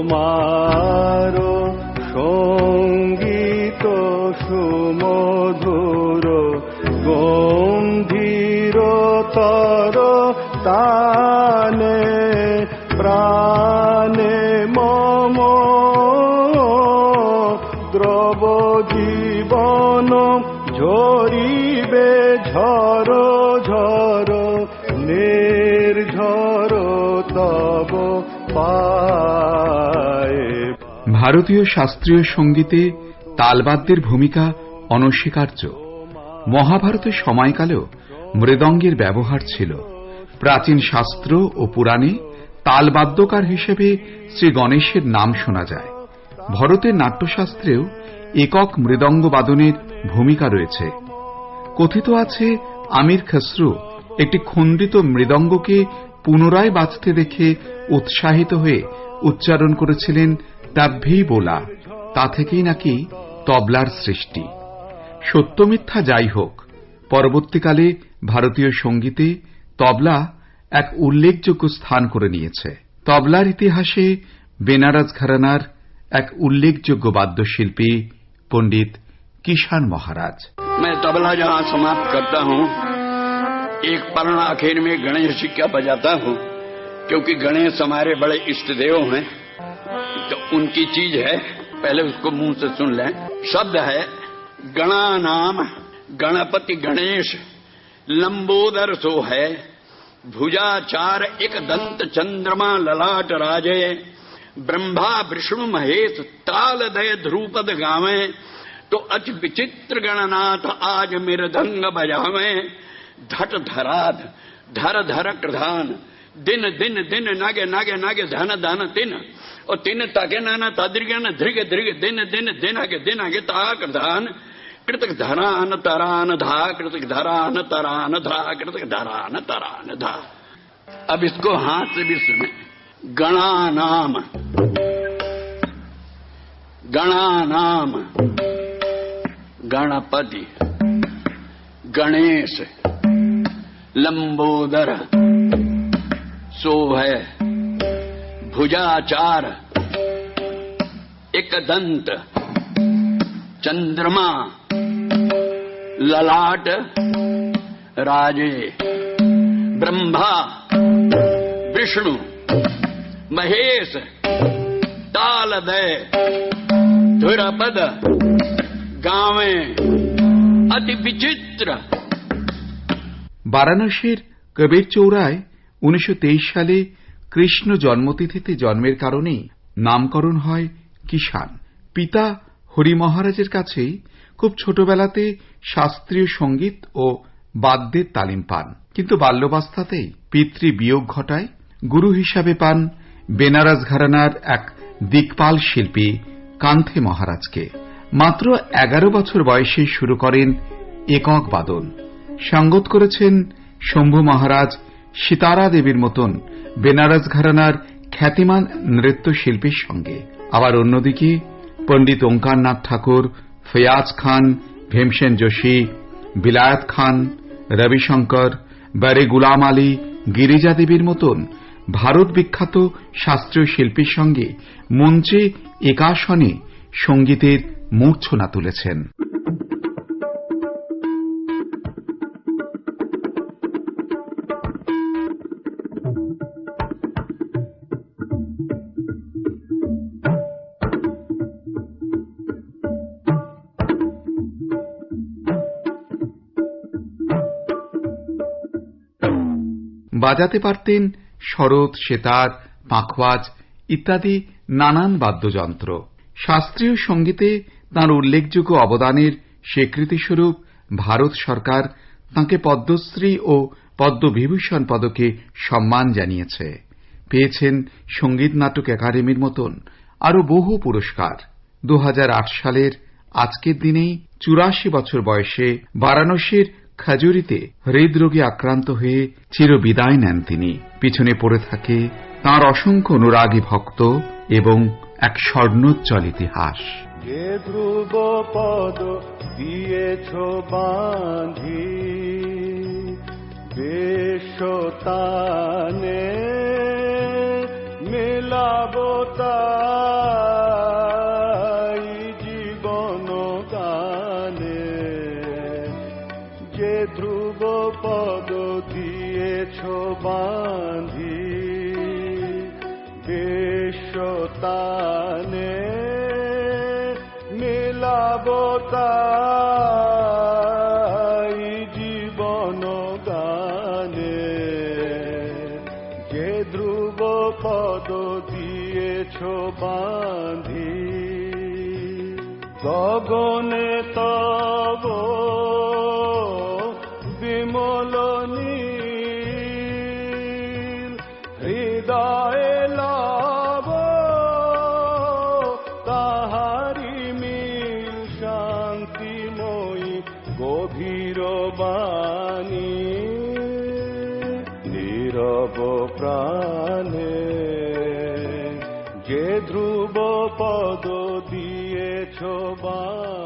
তোমার সংগীত সুমধুর গম্ভীরতর তানে প্রাণে মম দ্রব জীবন ঝরিবে ঝর ঝর নির্ঝর তব পায়ে ভারতীয় শাস্ত্রীয় সঙ্গীতে তালবাদ্যের ভূমিকা অনস্বীকার্য। মহাভারতের সময়কালেও মৃদঙ্গের ব্যবহার ছিল। প্রাচীন শাস্ত্র ও পুরাণে তালবাদ্যকার হিসেবে শ্রী গণেশের নাম শোনা যায়। ভরতের নাট্যশাস্ত্রেও একক মৃদঙ্গ বাদনের ভূমিকা রয়েছে। কথিত আছে, আমির খসরু একটি খণ্ডিত মৃদঙ্গকে পুনরায় বাঁচতে দেখে উৎসাহিত হয়ে উচ্চারণ করেছিলেন তাভ্যেই বোলা তা থেকেই নাকি তবলার সৃষ্টি সত্য মিথ্যা যাই হোক পরবর্তীকালে ভারতীয় সঙ্গীতে তবলা এক উল্লেখযোগ্য স্থান করে নিয়েছে তবলার ইতিহাসে বেনারস ঘরানার এক উল্লেখযোগ্য বাদ্যশিল্পী পণ্ডিত কিষাণ মহারাজ मैं तबला जहाँ समाप्त करता हूँ एक पर्ण आखिर में गणेश जी का बजाता हूँ क्योंकि गणेश हमारे बड़े इष्ट देव हैं तो उनकी चीज़ है, पहले उसको मुँह से सुन लें। शब्द है, गणा नाम, गणपति गणेश। लंबोदर सो है, भुजाचार एक दंत चंद्रमा ललाट राजे। ब्रह्मा विष्णु महेश ताल दय ध्रुपद गावे। तो अच विचित्र गणनाथ आज मृदंग बजावे। धट धराध, धर धर प्रधान दिन दिन दिन, नागे नागे नागे, धन धन, तिन। और तिन ताके नाना तादृगन धृग धृग, दिन दिन दिन आगे दिन आगे ताक धान। कृतक धरान, तरान, धा, कृतक धरान, तरान, धा, कृतक धरान, तरान, धा। अब इसको हाथ से भी सुने। गणा नाम। गणा नाम। गणपति। गणेश। लंबोदर। सो है। भुजाचार। एकदंत। चंद्रमा। ललाट। राजे। ब्रह्मा। विष्णु। महेश। तालदय। धुरपद। गावे। अति विचित्र। वाराणसी कबीर चौराय ১৯২৩ সালে কৃষ্ণ জন্মতিথিতে জন্মের কারণেই নামকরণ হয় কিষান পিতা হরি মহারাজের কাছেই খুব ছোটবেলাতে শাস্ত্রীয় সংগীত ও বাদ্যের তালিম পান। কিন্তু বাল্যাবস্থাতে পিতৃ বিয়োগ ঘটায়। গুরু হিসাবে পান বেনারস ঘরানার এক দিকপাল শিল্পী কান্থে মহারাজকে। মাত্র ১১ বছর বয়সে শুরু করেন একক বাদন। সঙ্গত করেছেন শম্ভু মহারাজ সীতারা দেবীর মতন বেনারস ঘরানার খ্যাতিমান নৃত্যশিল্পীর সঙ্গে। আবার অন্যদিকে পণ্ডিত ওঙ্কারনাথ ঠাকুর, ফয়াজ খান, ভীমসেন যোশী, বিলায়ত খান, রবিশঙ্কর, বারে গুলাম আলী, গিরিজা দেবীর মতন ভারত বিখ্যাত শাস্ত্রীয় শিল্পীর সঙ্গে মঞ্চে একাসনে সঙ্গীতের মূর্ছনা তুলেছেন। বাজাতে পারতেন শরৎ, সেতার, পাখওয়াজ ইত্যাদি নানান বাদ্যযন্ত্র। শাস্ত্রীয় সঙ্গীতে তাঁর উল্লেখযোগ্য অবদানের স্বীকৃতিস্বরূপ ভারত সরকার তাঁকে পদ্মশ্রী ও পদ্মবিভূষণ পদকে সম্মান জানিয়েছে। পেয়েছেন সংগীত নাটক একাডেমির মতন আরও বহু পুরস্কার। 2008 সালের আজকের দিনেই চুরাশি বছর বয়সে বারাণসীর খাজুরিতে হৃদরোগে আক্রান্ত হয়ে চিরবিদায় নেন তিনি। পিছনে পড়ে থাকে তার অসংখ্য অনুরাগী ভক্ত এবং এক স্বর্ণোজ্জ্বল ইতিহাস। যে ধ্রুব মিলাবতাই জীবন গানে। যে ধ্রুব পদ দিয়েছ বাঁধি গগনে তব প্রাণে যে ধ্রুব পদ দিয়েছ বাঁধি